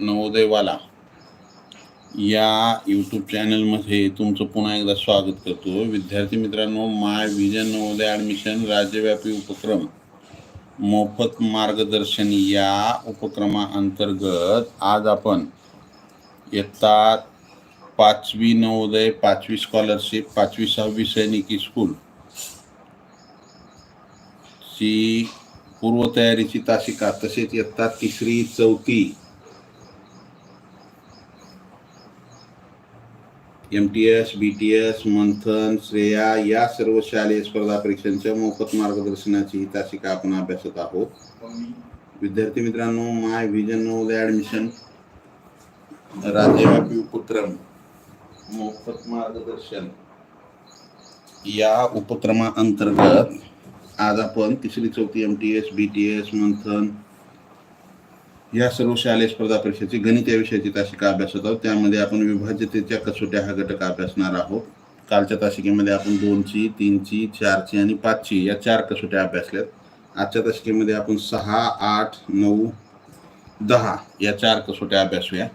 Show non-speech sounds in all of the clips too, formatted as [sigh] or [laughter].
नवोदयवाला या यूट्यूब चॅनलमध्ये तुमचं पुन्हा एकदा स्वागत करतो. विद्यार्थी मित्रांनो माय विजन नवोदय ॲडमिशन राज्यव्यापी उपक्रम मोफत मार्गदर्शन या उपक्रमाअंतर्गत आज आपण इयत्ता पाचवी नवोदय पाचवी स्कॉलरशिप पाचवी सहावी सैनिकी स्कूल ची पूर्वतयारीची तासिका तसेच इयत्ता तिसरी चौथी M T S B T S Manthan Shreya या सर्व शालेय स्पर्धा परीक्षांच्या मोफत मार्गदर्शनाची ही तासिका आपण अभ्यासत आहोत. विद्यार्थी मित्रांनो माय व्हिजन नवोदय ॲडमिशन राज्यव्यापी उपक्रम मोफत मार्गदर्शन. या उपक्रमाअंतर्गत आज आपण तिसरी चौथी M T S B T S Manthan या सर्व शालेय स्पर्धा परीक्षेची गणित या विषयाची तासिका अभ्यासत आहोत. त्यामध्ये आपण विभाज्यतेच्या कसोट्या हा घटक अभ्यासणार आहोत. कालच्या तासिकेमध्ये आपण दोनची तीनची चारची आणि पाचची या चार कसोट्या अभ्यासल्यात. आजच्या तासिकेमध्ये आपण सहा आठ नऊ दहा या चार कसोट्या अभ्यासूया.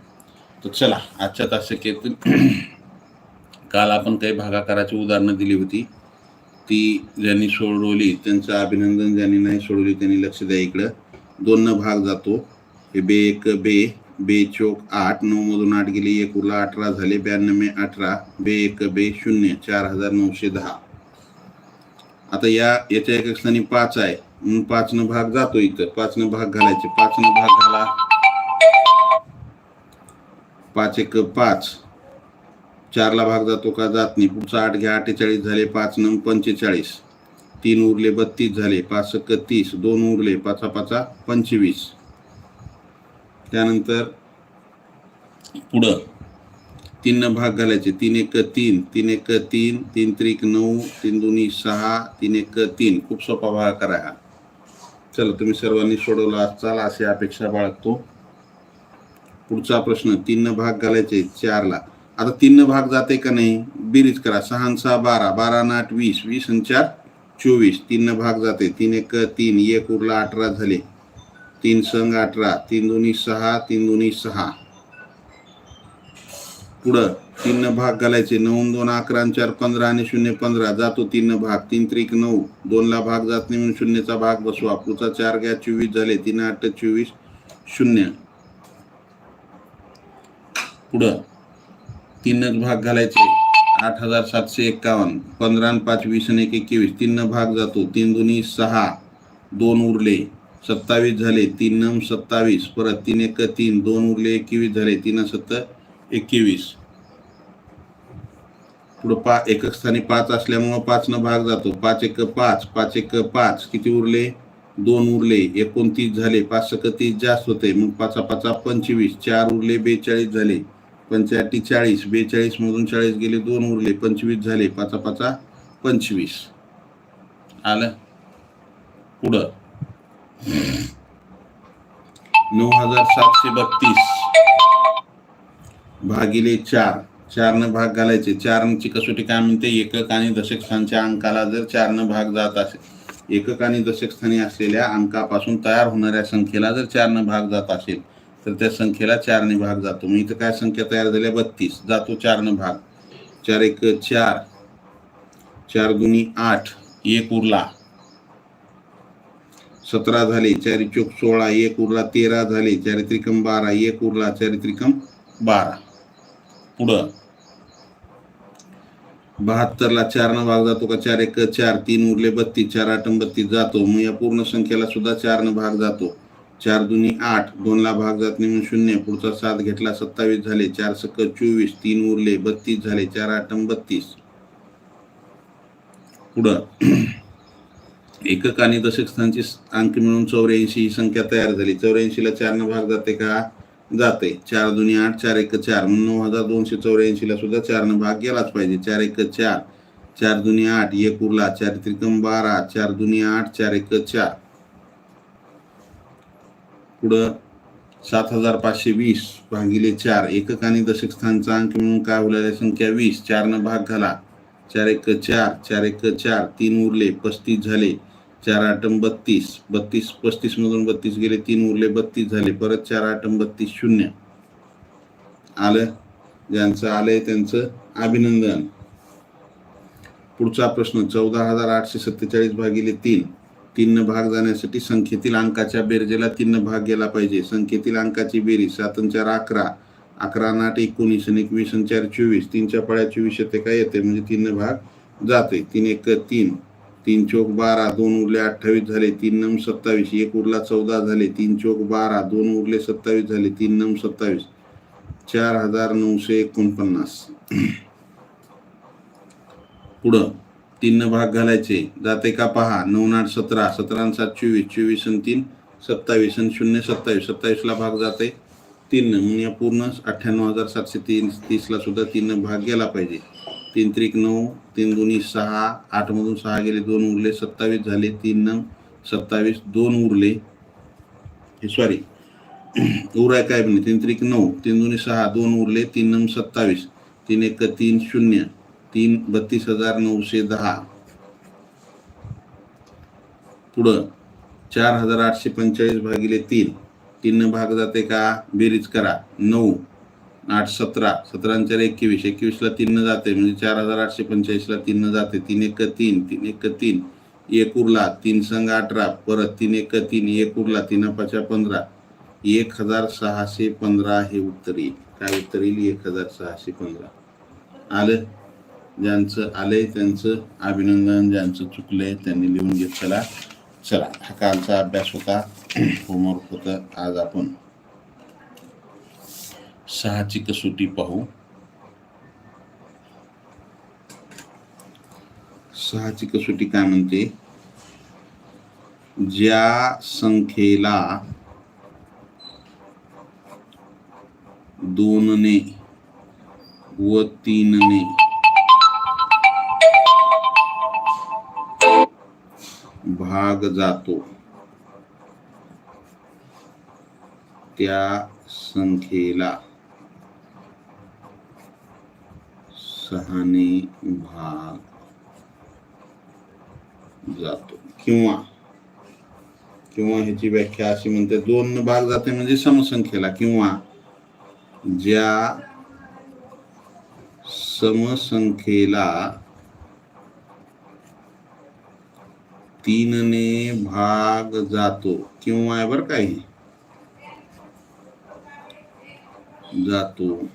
तर चला आजच्या तासिकेत [clears throat] काल आपण काही भागाकाराची उदाहरणं दिली होती. ती ज्यांनी सोडवली त्यांचं अभिनंदन ज्यांनी नाही सोडवली त्यांनी लक्ष द्या इकडं. दोन भाग जातो. बे एक बे बे चोक आठ नऊ मधून आठ गेली एक उरला अठरा झाले ब्याण्णवे अठरा बे एक बे शून्य चार हजार नऊशे दहा. आता या याच्या एक स्थानी पाच आहे. म्हणून पाच न भाग जातो इथं. पाच न भाग घालायचे. पाच न भाग घाला. पाच एक पाच. चारला भाग जातो का जात नाही. पुढचा आठ घ्या. अठ्ठेचाळीस झाले पाच नऊ पंचेचाळीस. तीन उरले बत्तीस झाले पाच सक तीस. दोन उरले पाचा पाचा पंचवीस. त्यानंतर पुढं तीन भाग घालायचे. तीन एक तीन तीन एक तीन तीन त्रिक नऊ तीन दोन्ही सहा तीन एक तीन. खूप सोपा भाग करा हा. चला तुम्ही सर्वांनी सोडवला असाल अशी अपेक्षा बाळगतो. पुढचा प्रश्न तीन भाग घालायचे चारला. आता तीन भाग जाते का नाही? बिरीज करा. सहा सहा बारा. बारा न आठ वीस. वीस आणि चार चोवीस. तीन भाग जाते. तीन एक तीन. एक उरला अठरा झाले. तीन संघ अठरा तीन दोन्ही सहा तीन दोन्ही सहा. पुढं तीन भाग घालायचे. नऊ दोन अकरा चार पंधरा आणि शून्य पंधरा. जातो तीन भाग. तीन त्रिक नऊ. दोनला भाग जात नाही म्हणून शून्यचा भाग बसवा. पुढचा चार घ्या. चोवीस झाले. तीन आठ चोवीस शून्य. पुढं तीनच भाग घालायचे. आठ हजार सातशे एक्कावन्न. पंधरा आणि पाच वीस आणि एक एकवीस. तीन भाग जातो. तीन दोन्ही सहा. दोन उरले. सत्तावीस झाले तीन नम सत्तावीस परत तीन एक तीन दोन उरले एकवीस झाले तीन सत्तर एकवीस. पुढं पा एकक स्थानी पाच असल्यामुळं पाच न भाग जातो. पाच एक पाच पाच एक पाच. किती उरले? दोन उरले. एकोणतीस झाले. पाच सक तीस जास्त होते. मग पाचा पाचा पंचवीस. चार उरले बेचाळीस झाले. पंच्याऐंशी चाळीस. बेचाळीस मधून चाळीस गेले दोन उरले. पंचवीस झाले. पाचा पाचा पंचवीस. आलं? पुढं. नऊ हजार सातशे बत्तीस. भागिले चार. चारनं भाग घालायचे. चारची कसोटी काय म्हणते? एकक आणि दशक स्थानच्या अंकाला जर चारनं भाग जात असेल एकक आणि दशक स्थानी असलेल्या अंकापासून तयार होणाऱ्या संख्येला जर चारनं भाग जात असेल तर त्या संख्येला चारने भाग जातो. मग इथं काय संख्या तयार झाल्या? बत्तीस. जातो चारनं भाग. चार एक चार. चार गुणी आठ. एक उरला. सतरा झाले चारी चोक सोळा एक उरला तेरा झाले चारित्रिकम बारा एक उरला चारित्रिकम बारा. पुढं. बहात्तरला चारनं भाग जातो का? चार एक चार तीन उरले बत्तीस चार आठ बत्तीस जातो. मग या पूर्ण संख्येला सुद्धा चारनं भाग जातो. चार दुनी आठ दोनला भाग जात नाही म्हणून शून्य. पुढचा सात घेतला सत्तावीस झाले चार सक चोवीस तीन उरले बत्तीस झाले चार आठ बत्तीस. पुढं. एकक आणि दशक स्थानची अंक मिळून चौऱ्याऐंशी ही संख्या तयार झाली. चौऱ्याऐंशीला चारनं भाग जाते का? जाते. चार दुनी आठ चार एक चार. म्हणून नऊ हजार दोनशे चौऱ्याऐंशीला सुद्धा चारनं भाग गेलाच पाहिजे. चार एक चार. चार दुनी आठ एक उरला. चार त्रिकम बारा. चार दुनी आठ चार एक चार. पुढं सात हजार पाचशे वीस भागिले चार. एकक आणि दशक स्थानचा अंक मिळून काय उरलेल्या संख्या वीस. चारनं भाग घाला चार एक चार चार एक चार. तीन उरले पस्तीस झाले. चार आठम बत्तीस बत्तीस पस्तीस मधून बत्तीस गेले तीन उरले बत्तीस झाले परत चार आठम बत्तीस शून्य. आलं? ज्यांचं आलंय त्यांचं अभिनंदन. पुढचा प्रश्न चौदा हजार आठशे सत्तेचाळीस भागिले तीन. तीन भाग जाण्यासाठी संख्येतील अंकाच्या बेरजेला तीन भाग गेला पाहिजे. संख्येतील अंकाची बेरीज सातन चार अकरा. अकरा नाट आठ एकोणीस आणि एकवीस चार चोवीस. तीनच्या पाळ्या चोवीस येते काय येते म्हणजे तीन भाग जाते तीन एक तीन. तीन चौक बारा दोन उरले अठ्ठावीस झाले तीन नम सत्तावीस एक उरला चौदा झाले तीन चोक बारा दोन उरले सत्तावीस झाले तीन नम सत्तावीस. चार हजार नऊशे एकोणपन्नास. पुढं तीन भाग घालायचे. जाते का पहा नऊ आठ सतरा सतरा सात चोवीस चोवीस आणि तीन सत्तावीस आणि शून्य सत्तावीस सत्तावीसला भाग जाते. तीन म्हणून या पूर्ण अठ्ठ्याण्णव हजार सातशे तीन तीसला सुद्धा तीन भाग गेला पाहिजे. तीन त्रिक नऊ तीन दोन्ही सहा आठमधून सहा गेले दोन उरले सत्तावीस झाले तीन नऊ सत्तावीस दोन उरले. हे सॉरी [clears throat] उराय काय पण तीन त्रिक नऊ तीन दोन्ही सहा दोन उरले तीन नऊ सत्तावीस. तीन एक तीन शून्य तीन बत्तीस हजार नऊशे दहा. पुढं चार हजार आठशे पंचेचाळीस भागिले तीन. तीन भाग जाते का? बेरीज करा. नऊ. आठ सतरा. सतरा चार एकवीस. एकवीसला तीन जाते. म्हणजे चार हजार आठशे पंचेचाळीसला तीन जाते. तीन एक तीन. तीन एक तीन. एक उरला. तीन संघ अठरा. परत तीन एक तीन. एक उरला. तीन पाचा पंधरा. एक हजार सहाशे पंधरा हे उत्तर येईल. काय उत्तर येईल? एक हजार सहाशे पंधरा. आलं? ज्यांचं आलंय त्यांचं अभिनंदन. ज्यांचं चुकलंय त्यांनी लिहून घेत चला. चला. हा कालचा अभ्यास होता. [clears throat] होमवर्क होता. आज आपण सहाची कसोटी पाहू. सहाची कसोटी काय म्हणते? ज्या संख्येला दोनने व तीनने भाग जातो त्या संख्येला सहाने भाग जातो. किंवा किंवा ह्याची व्याख्या अशी म्हणते दोन भाग जाते म्हणजे समसंख्येला. किंवा ज्या समसंख्येला तीनने भाग जातो. किंवा बर बरं काही जातो.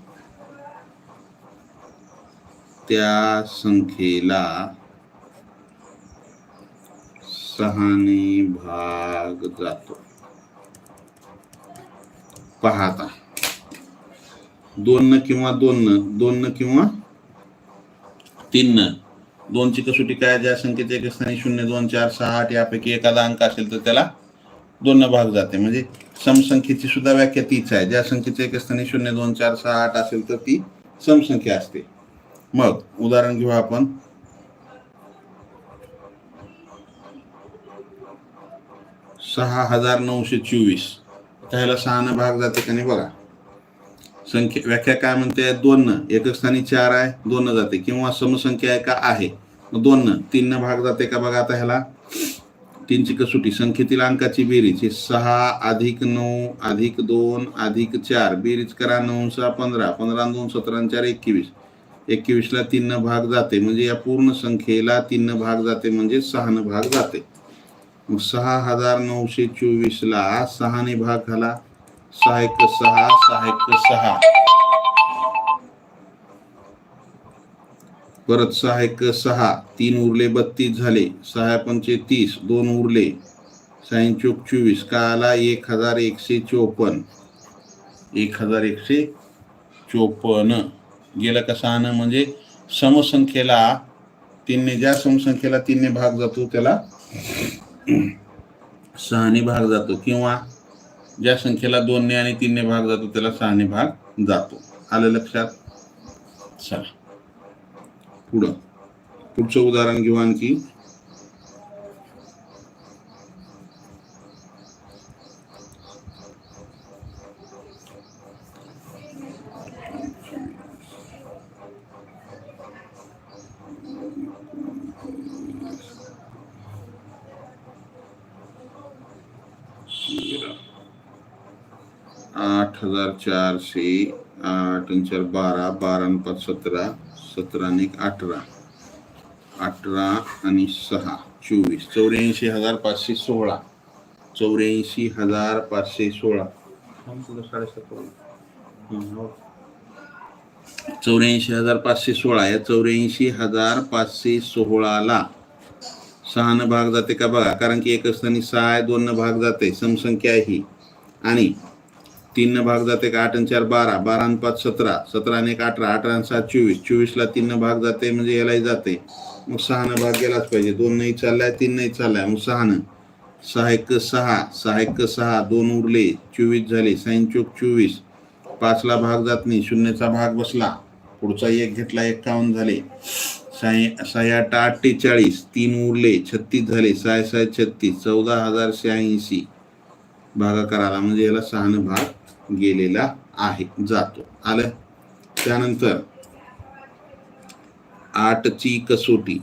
त्या संख्येला सहाने भाग जातो. पाहता दोन किंवा दोन दोन किंवा तीन दोनची कसोटी काय ज्या संख्येचे एक स्थानी शून्य दोन चार सहा आठ यापैकी एखादा अंक असेल तर त्याला दोन भाग जाते. म्हणजे समसंख्येची सुद्धा व्याख्या तीच आहे. ज्या संख्येचे एक स्थानी शून्य दोन चार सहा आठ असेल तर ती समसंख्या असते. मग उदाहरण घेऊ आपण. सहा हजार नऊशे चोवीस. त्याला सहानं भाग जाते का नाही बघा. संख्या व्याख्या काय म्हणते? दोन एकक स्थानी चार आहे दोन जाते. किंवा समसंख्या आहे का आहे दोन तीन भाग जाते का बघा आता ह्याला? तीनची कसोटी संख्येतील अंकाची बेरीज. हे सहा अधिक नऊ अधिक दोन अधिक चार. बेरीज करा नऊ सहा पंधरा. पंधरा दोन सतरा चार एकवीस. एकवीसला तीन भाग जाते म्हणजे या पूर्ण संख्येला तीन भाग जाते म्हणजे सहानं भाग जाते. मग सहा हजार नऊशे चोवीसला सहाने भाग झाला सहा एक सहा सहा एक सहा. परत सहा एक सहा तीन उरले बत्तीस झाले सहा पंचे तीस दोन उरले साईन चोक चोवीस का आला एक हजार एकशे चोपन्न. एक हजार एकशे चोपन्न. गेलं का सहानं म्हणजे समसंख्येला तीनने ज्या समसंख्येला तीनने भाग जातो त्याला सहाने भाग जातो. किंवा ज्या संख्येला दोनने आणि तीनने भाग जातो त्याला सहाने भाग जातो. आलं लक्षात? चला. पुढं. पुढचं उदाहरण घेऊ आणखी आठ आठ हजार चारशे आठ चार बारा बारा पाच सतरा सतरा अठरा. अठरा आणि सहा चोवीस. चौऱ्याऐंशी हजार पाचशे सोळा. चौऱ्याऐंशी हजार पाचशे सोळा. चौऱ्याऐंशी हजार पाचशे सोळा. या चौऱ्याऐंशी हजार पाचशे सोळाला सहानं भाग जाते का बघा? कारण की एक असताना सहा आहे दोननं भाग जाते. समसंख्या ही. आणि तीन भाग जाते का आठ आणि चार? बारा. बारा आणि पाच सतरा. सतरा आणि एक अठरा. अठरा आणि सात चोवीस. चोवीसला तीन भाग जाते म्हणजे यालाही जाते. मग सहानं भाग गेलाच पाहिजे. दोन नाही चाललाय तीन नाही चाललाय. मग सहानं सहा एक सहा. सहा एक सहा. दोन उरले चोवीस झाले. साईन चोक चोवीस. पाचला भाग जात नाही. शून्यचा भाग बसला. पुढचा एक घेतला एक्कावन्न झाले. साय सहा आठ अठ्ठेचाळीस तीन उरले छत्तीस झाले. सहा सहा छत्तीस. चौदा हजार शहाऐंशी. भागाकाराला म्हणजे याला सहानं भाग गेलेला आहे जातो. आलं? त्यानंतर आठची कसोटी.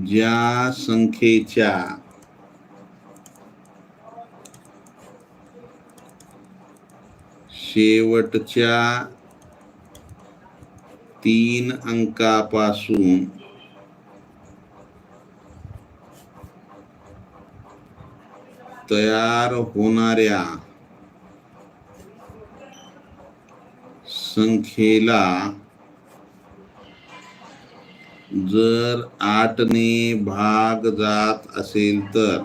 ज्या संख्येच्या शेवटच्या तीन अंकापासून तयार होणाऱ्या संख्येला जर आठने भाग जात असेल तर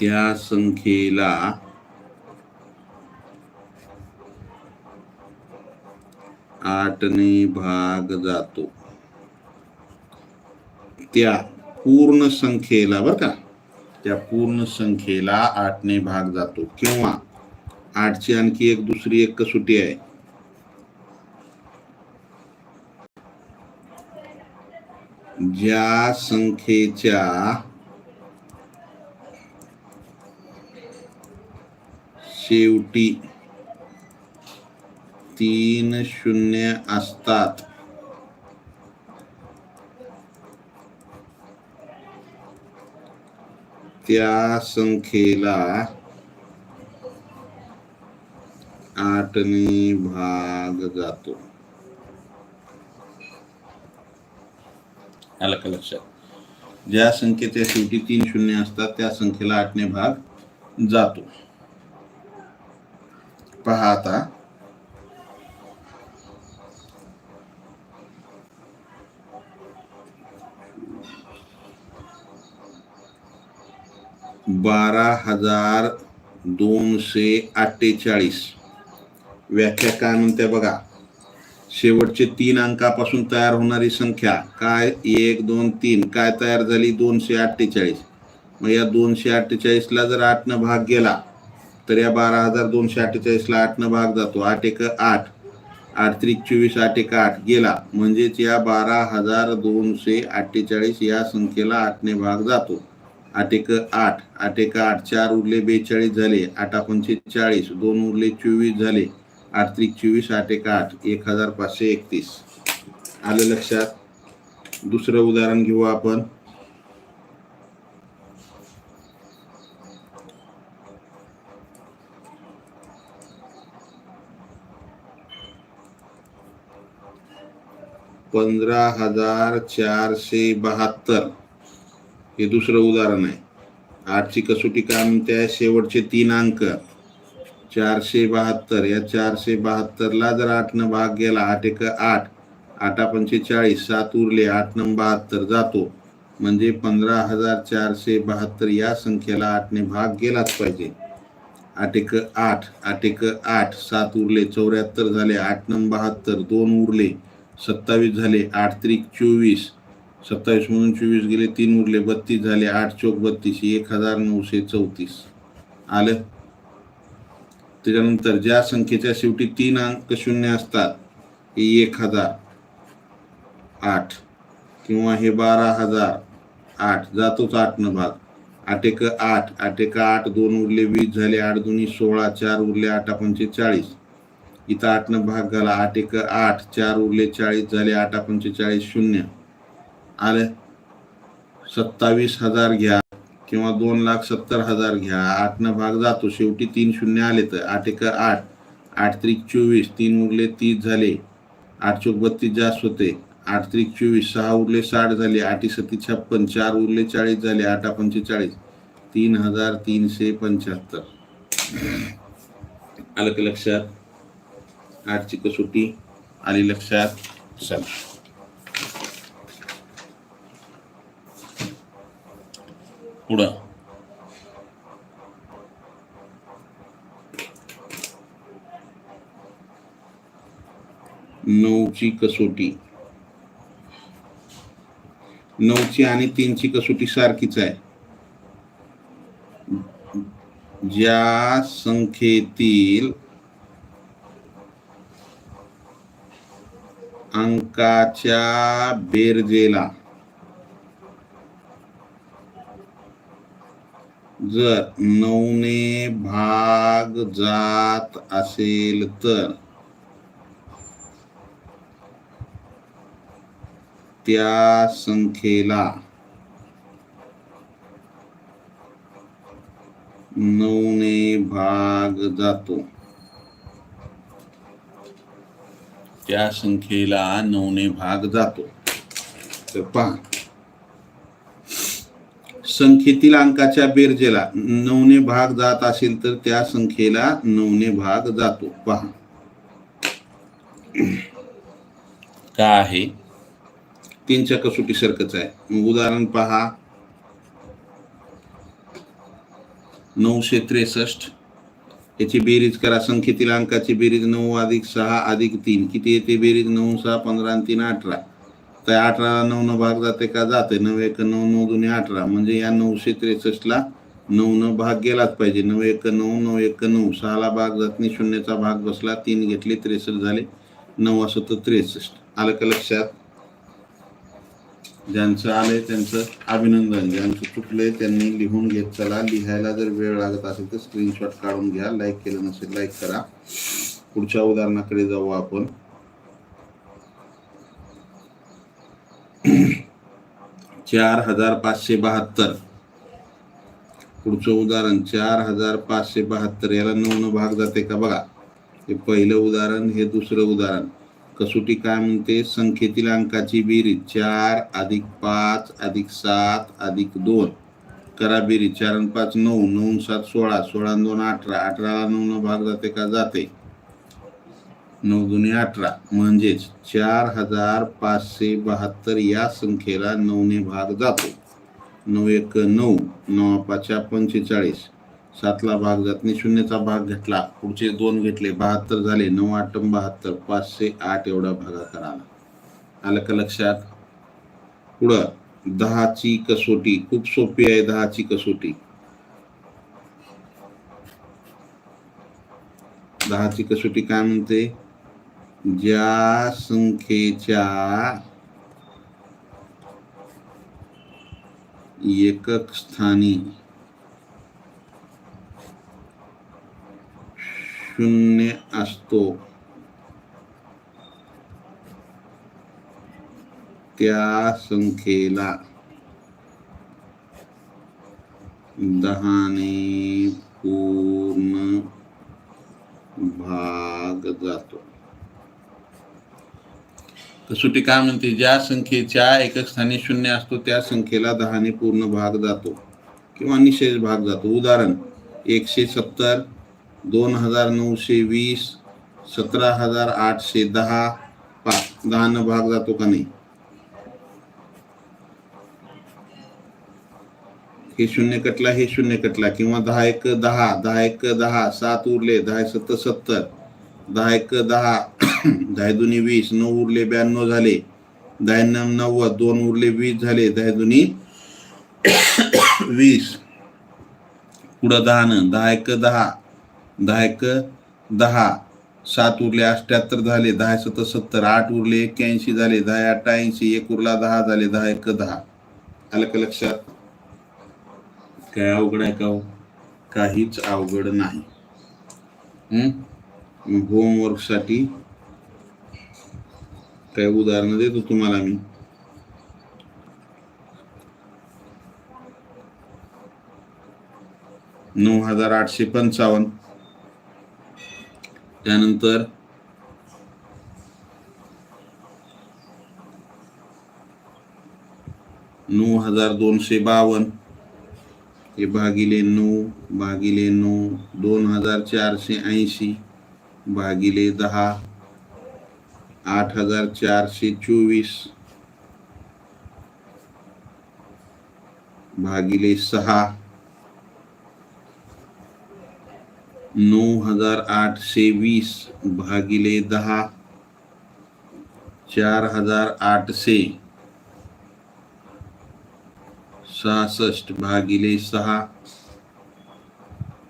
त्या संख्येला आठने भाग जातो. त्या पूर्ण संख्येला बर का त्या पूर्ण संख्येला आठने भाग जातो. किंवा आठची आणखी एक दुसरी एक कसोटी आहे? ज्या संख्येच्या शेवटी तीन शून्य असतात. त्या संख्येला आठने भाग जातो. आलं का लक्षात? ज्या संख्येच्या शेवटी तीन शून्य असतात त्या संख्येला आठने भाग जातो. पहा आता. बारा हजार दोनशे अठ्ठेचाळीस. व्याख्या काय म्हणते बघा? शेवटचे तीन अंकापासून तयार होणारी संख्या काय? एक दोन तीन. काय तयार झाली? दोनशे अठ्ठेचाळीस. मग या दोनशे अठ्ठेचाळीसला जर आठनं भाग गेला तर या बारा हजार दोनशे अठ्ठेचाळीसला आठनं भाग जातो. आठ एक आठ. आठ त्रिक चोवीस आठ एक आठ गेला. म्हणजेच या बारा हजार दोनशे अठ्ठेचाळीस या संख्येला आठने भाग जातो. आठ एक आठ आठ एक आठ चार उरले बेचाळीस झाले आठ पंचे चाळीस दोन उरले चोवीस झाले आठ त्रिक चोवीस आठ एक आठ एक हजार पाचशे एकतीस. आलं लक्षात? दुसरं उदाहरण घेऊ आपण. पंधरा हजार चारशे बहात्तर. हे दुसरं उदाहरण आहे. आठची कसोटी काय म्हणते आहे शेवटचे तीन अंक. चारशे बहात्तर. या चारशे बहात्तरला जर आठनं भाग गेला आठ एक आठ. आठा पंचेचाळीस सात उरले आठ नंबर बहात्तर जातो. म्हणजे पंधरा हजार चारशे बहात्तर या संख्येला आठने भाग गेलाच पाहिजे. आठ एक आठ. आठ एक आठ. सात उरले चौऱ्याहत्तर झाले आठ नंबर बहात्तर. दोन उरले सत्तावीस झाले आठ त्रिक चोवीस. सत्तावीस म्हणून चोवीस गेले तीन उरले बत्तीस झाले आठ चौक बत्तीस एक हजार नऊशे चौतीस. आलं? त्याच्यानंतर ज्या संख्येच्या शेवटी तीन अंक शून्य असतात एक हजार आठ किंवा हे बारा हजार आठ जातोच आठ न भाग. आठ एक आठ आठ एक आठ दोन उरले वीस झाले आठ दोन्ही सोळा चार उरले आठ पंचे चाळीस. इथं आठनं भाग झाला आठ एक आठ चार उरले चाळीस झाले आठ पंचे चाळीस शून्य. आले सत्तावीस हजार घ्या किंवा दोन लाख सत्तर हजार घ्या. आठनं भाग जातो. शेवटी तीन शून्य आले तर आठ एक आठ. आठ त्रिक चोवीस. तीन उरले तीस झाले. आठ चौक बत्तीस जास्त होते. आठ त्रिक चोवीस. सहा उरले साठ झाले. आठी सत्ती छप्पन. चार उरले चाळीस झाले. आठ पंचेचाळीस तीन हजार तीनशे पंच्याहत्तर. आलं का लक्षात? आठची कसोटी आली लक्षात? चला. पुढं. नऊची कसोटी. नऊची आणि तीनची कसोटी सारखीच आहे. ज्या संख्येतील अंकाच्या बेरजेला जर नऊने भाग जात असेल तर त्या संख्येला नऊने भाग जातो. त्या संख्येला नऊने भाग जातो. तर पहा. संख्येतील अंकाच्या बेरजेला नऊने भाग जात असेल तर त्या संख्येला नऊने भाग जातो. पहा. का आहे? तीनच्या कसोटी सारखंच आहे. मग उदाहरण पहा. नऊशे त्रेसष्ट. याची बेरीज करा. संख्येतील अंकाची बेरीज नऊ अधिक सहा अधिक तीन. किती येते? बेरीज नऊ सहा पंधरा तीन अठरा. तर अठरा नऊ न भाग जाते का जाते नऊ एक नऊ नऊ दोन्ही अठरा. म्हणजे या नऊशे त्रेसष्टला नऊ न भाग गेलाच पाहिजे. नऊ एक नऊ नऊ एक नऊ. सहाला भाग जात नाही शून्याचा भाग बसला तीन घेतले त्रेसष्ट झाले. नऊ असं तर त्रेसष्ट. आलं का लक्षात? ज्यांचं आलंय त्यांचं अभिनंदन. ज्यांचं चुकलंय त्यांनी लिहून घेत चला. लिहायला जर वेळ लागत असेल तर स्क्रीनशॉट काढून घ्या. लाईक केलं नसेल लाईक करा. पुढच्या उदाहरणाकडे जाऊ आपण. चार हजार पाचशे बहात्तर. पुढचं उदाहरण चार हजार पाचशे बहात्तर. याला नऊ न भाग जाते का बघा. हे पहिलं उदाहरण हे दुसरं उदाहरण. कसोटी काय म्हणते? संख्येतील अंकाची बेरीज. चार अधिक पाच अधिक सात अधिक दोन. करा बेरीज. चार आणि पाच नऊ. नऊ सात सोळा. सोळा दोन अठरा. अठराला नऊ न भाग जाते का? जाते. नऊ अठरा म्हणजेच चार हजार पाचशे बहात्तर या संख्येला नऊने भाग जातो. नऊ एक नऊ नऊ पाचशे पंचेचाळीस. सातला भाग जात नाही शून्यचा भाग घेतला. पुढचे दोन घेतले बहात्तर झाले नऊ आठ बहात्तर पाचशे आठ एवढा भागाकार आला. आलं का लक्षात? पुढं दहाची कसोटी खूप सोपी आहे दहाची कसोटी. दहाची कसोटी काय म्हणते? ज्या एकक स्थानी शून्य असतो त्या संख्येला दहाने पूर्ण भाग जातो. कसोटी काय म्हणते ज्या संख्येच्या एकक स्थानी शून्य असतो त्या संख्येला दहाने पूर्ण भाग जातो किंवा निशेष भाग जातो. उदाहरण एकशे सत्तर दोन हजार नऊशे वीस सतरा हजार आठशे दहा पाच दहानं भाग जातो का नाही? हे शून्य कटला हे शून्य कटला किंवा दहा एक दहा दहा एक दहा सात उरले दहा सत्तर सत्तर दहा एक दहा [clears throat] दहा वीस नऊ उरले ब्याण्णव झाले. दहा नव्वद दोन उरले वीस झाले. दहा वीस. पुढं दहानं. दहा एक दहा. दहा एक दहा. सात उरले अठ्याहत्तर झाले. दहा सत सत्तर. आठ उरले एक्क्याऐंशी झाले. दहा अठ्ठा ऐंशी. एक उरला दहा झाले. दहा एक दहा. आलं का लक्षात? काय अवघड आहे का हो? काहीच अवघड नाही. होमवर्कसाठी काय उदाहरणं देतो तुम्हाला मी. नऊ हजार आठशे पंचावन्न. त्यानंतर नऊ हजार दोनशे बावन्न. हे भागिले नऊ भागिले नऊ दोन हजार चारशे ऐंशी भागिले दहा आठ हज़ार चारशे चोवीस भागिले सहा. नऊ हज़ार आठशे वीस भागिले दहा. चार हज़ार आठशे. सहासष्ट भागिले सहा.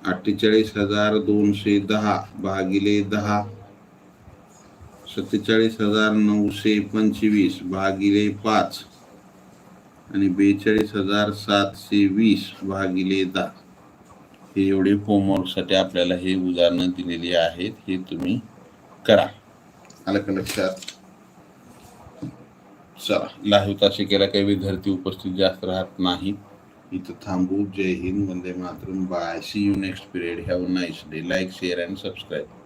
अठ्ठेचाळीस हज़ार दोनशे दहा भागिले दहा. सत्तेचाळीस हजार नऊशे पंचवीस भागिले पाच आणि बेचाळीस हजार सातशे वीस भागिले दहा. हे एवढे होमवर्कसाठी आपल्याला हे उदाहरणं दिलेली आहेत. हे तुम्ही करा. आलं का लक्षात? चला. लाईव्ह तासिकेला काही विद्यार्थी उपस्थित जास्त राहत नाही इथं थांबू. जय हिंद. वंदे Mataram. Bye. See you next period have nice day like share and subscribe